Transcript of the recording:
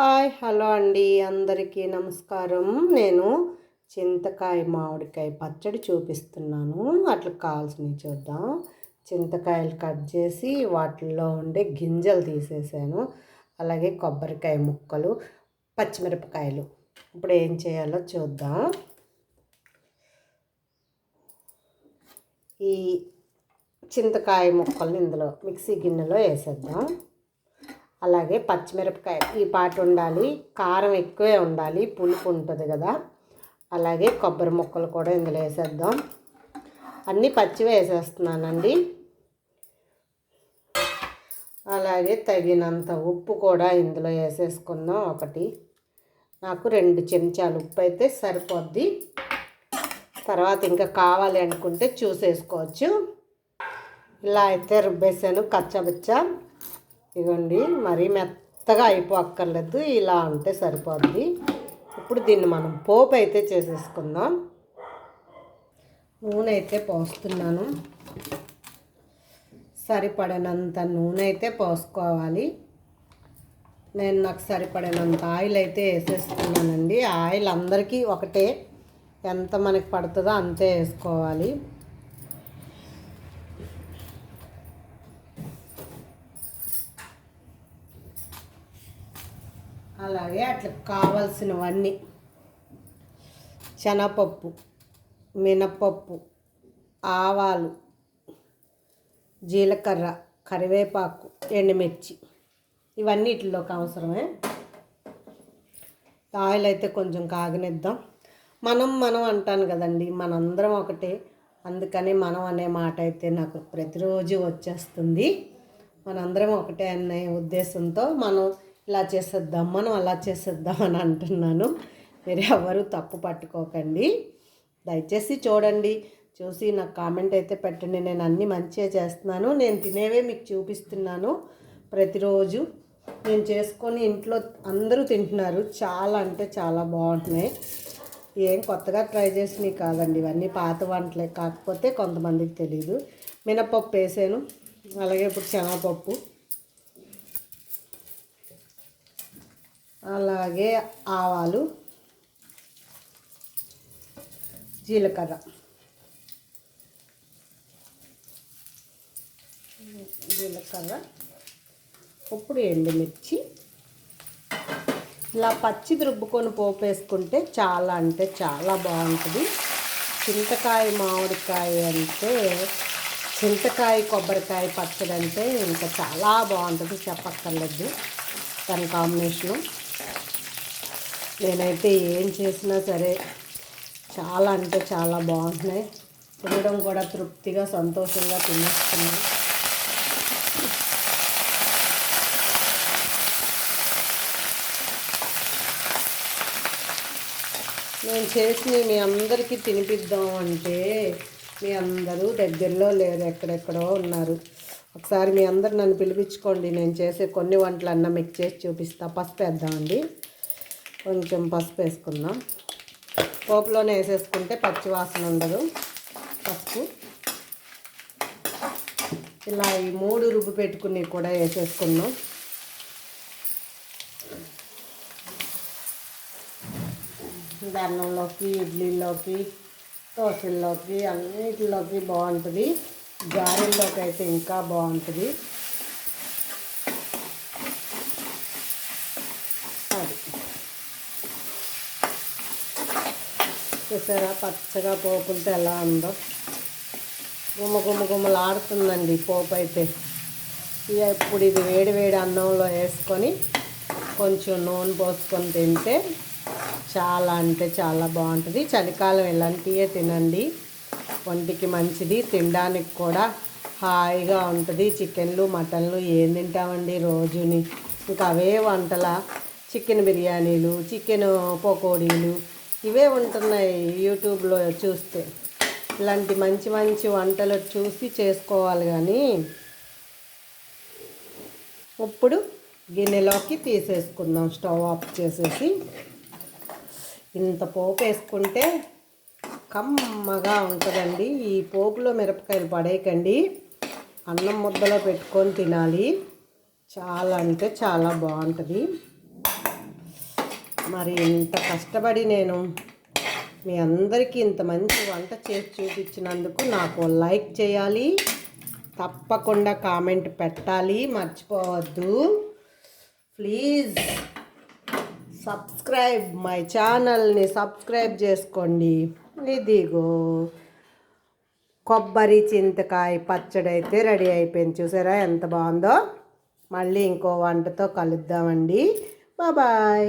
Hi hello అండి. అందరికీ నమస్కారం. నేను చింతకాయ మామిడికాయ పచ్చడి చూపిస్తున్నాను. అట్లా కావాల్సినవి చూద్దాం. చింతకాయలు కట్ చేసి వాటిల్లో ఉండే గింజలు తీసేసాను. అలాగే కొబ్బరికాయ ముక్కలు పచ్చిమిరపకాయలు. ఇప్పుడు ఏం చేయాలో చూద్దాం. ఈ చింతకాయ ముక్కల్ని ఇందులో మిక్సీ గిన్నెలో వేసేద్దాం. అలాగే పచ్చిమిరపకాయ ఈ పాట ఉండాలి. కారం ఎక్కువే ఉండాలి. పులుపు ఉంటుంది కదా. అలాగే కొబ్బరి ముక్కలు కూడా ఇందులో వేసేద్దాం. అన్నీ పచ్చివే వేసేస్తున్నానండి. అలాగే తగినంత ఉప్పు కూడా ఇందులో వేసేసుకుందాం ఒకటి. నాకు రెండు చెంచాలు ఉప్పు అయితే సరిపోద్ది. తర్వాత ఇంకా కావాలి అనుకుంటే చూసేసుకోవచ్చు. ఇలా అయితే రుబ్బేసాను కచ్చబచ్చా. ఇవ్వండి మరీ మెత్తగా అయిపోక్కర్లేదు ఇలా ఉంటే సరిపోద్ది. ఇప్పుడు దీన్ని మనం పోపు అయితే చేసేసుకుందాం. నూనె అయితే పోస్తున్నాను. సరిపడినంత నూనె అయితే పోసుకోవాలి. నేను నాకు సరిపడినంత ఆయిల్ అయితే వేసేసుకున్నానండి ఆయిల్ అందరికీ ఒకటే. ఎంత మనకి పడుతుందో అంతే వేసుకోవాలి. అలాగే అట్లా కావలసినవన్నీ. శనగపప్పు మినపప్పు ఆవాలు జీలకర్ర కరివేపాకు ఎండుమిర్చి. ఇవన్నీ ఇట్లోకి అవసరమే. ఆయిల్ అయితే కొంచెం కాగనిద్దాం. మనం మనం అంటాను కదండి మనందరం ఒకటే. అందుకని మనం అనే మాట అయితే నాకు ప్రతిరోజు వచ్చేస్తుంది. మనందరం ఒకటే అనే ఉద్దేశంతో మనం ఇలా చేసేద్దాం మనం అలా చేసేద్దాం అని అంటున్నాను. మీరు ఎవరు తప్పు పట్టుకోకండి. దయచేసి చూడండి చూసి నాకు కామెంట్ అయితే పెట్టండి. నేను అన్నీ మంచిగా చేస్తున్నాను. నేను తినేవే మీకు చూపిస్తున్నాను ప్రతిరోజు. నేను చేసుకొని ఇంట్లో అందరూ తింటున్నారు. చాలా అంటే చాలా బాగుంటున్నాయి. ఏం కొత్తగా ట్రై చేసినవి కాదండి. ఇవన్నీ పాత వంటలే. కాకపోతే కొంతమందికి తెలియదు మినపప్పు వేసాను. అలాగే ఇప్పుడు శనగపప్పు. అలాగే ఆవాలు జీలకర్ర. జీలకర్ర ఇప్పుడు ఎండుమిర్చి. ఇలా పచ్చి రుబ్బుకొని పోపు వేసుకుంటే చాలా అంటే చాలా బాగుంటుంది. చింతకాయ మామిడికాయ అంటే చింతకాయ కొబ్బరికాయ పచ్చడి అంటే ఇంకా చాలా బాగుంటుంది చెప్పక్కర్లేదు. దాని కాంబినేషను. నేనైతే ఏం చేసినా సరే చాలా అంటే చాలా బాగుంటున్నాయి. తినడం కూడా తృప్తిగా సంతోషంగా తినేస్తున్నాను నేను చేసి మీ అందరికీ తినిపిద్దాం అంటే మీ అందరూ దగ్గరలో లేరు ఎక్కడెక్కడో ఉన్నారు. ఒకసారి మీ అందరు నన్ను పిలిపించుకోండి. నేను చేసే కొన్ని వంటలు అన్న మీకు చేసి చూపిస్తా. పసుపు వేద్దామండి. కొంచెం పసుపు వేసుకుందాం. పోపులోనే వేసేసుకుంటే పచ్చివాసన ఉండదు. పసుపు. ఇలా ఈ మూడు రుబ్బు పెట్టుకుని కూడా వేసేసుకున్నాం బెన్నంలోకి ఇడ్లీలోకి దోశల్లోకి అన్నిటిలోకి బాగుంటుంది. గారెల్లోకి అయితే ఇంకా బాగుంటుంది. చూసారా? పచ్చగా పోకుంటే ఎలా ఉందో. గుమ్మ గుమ్మ గుమ్మలాడుతుందండి పోపు అయితే. ఇప్పుడు ఇది వేడి వేడి అన్నంలో వేసుకొని కొంచెం నూనె పోసుకొని తింటే చాలా అంటే చాలా బాగుంటుంది. చలికాలం ఇలాంటివే తినండి. ఒంటికి మంచిది. తినడానికి కూడా హాయిగా ఉంటుంది. చికెన్లు మటన్లు ఏం తింటామండి రోజుని. ఇంకా అవే వంటల. చికెన్ బిర్యానీలు చికెన్ పకోడీలు ఇవే ఉంటున్నాయి యూట్యూబ్లో చూస్తే. ఇలాంటి మంచి మంచి వంటలు చూసి చేసుకోవాలి కానీ ఇప్పుడు గిన్నెలోకి తీసేసుకుందాం స్టవ్ ఆఫ్ చేసేసి. ఇంత పోపు వేసుకుంటే కమ్మగా ఉంటుందండి. ఈ పోపులో మిరపకాయలు పడేయకండి. అన్నం ముద్దలో పెట్టుకొని తినాలి. చాలా అంటే చాలా బాగుంటుంది. మరి ఇంత కష్టపడి నేను మీ అందరికీ ఇంత మంచి వంట చేసి చూపించినందుకు నాకు లైక్ చేయాలి. తప్పకుండా కామెంట్ పెట్టాలి. మర్చిపోవద్దు. ప్లీజ్ సబ్స్క్రైబ్ మై ఛానల్ని సబ్స్క్రైబ్ చేసుకోండి. ఇదిగో కొబ్బరి చింతకాయ పచ్చడి అయితే రెడీ అయిపోయింది. చూసారా ఎంత బాగుందో? మళ్ళీ ఇంకో వంటతో కలుద్దామండి. బాయ్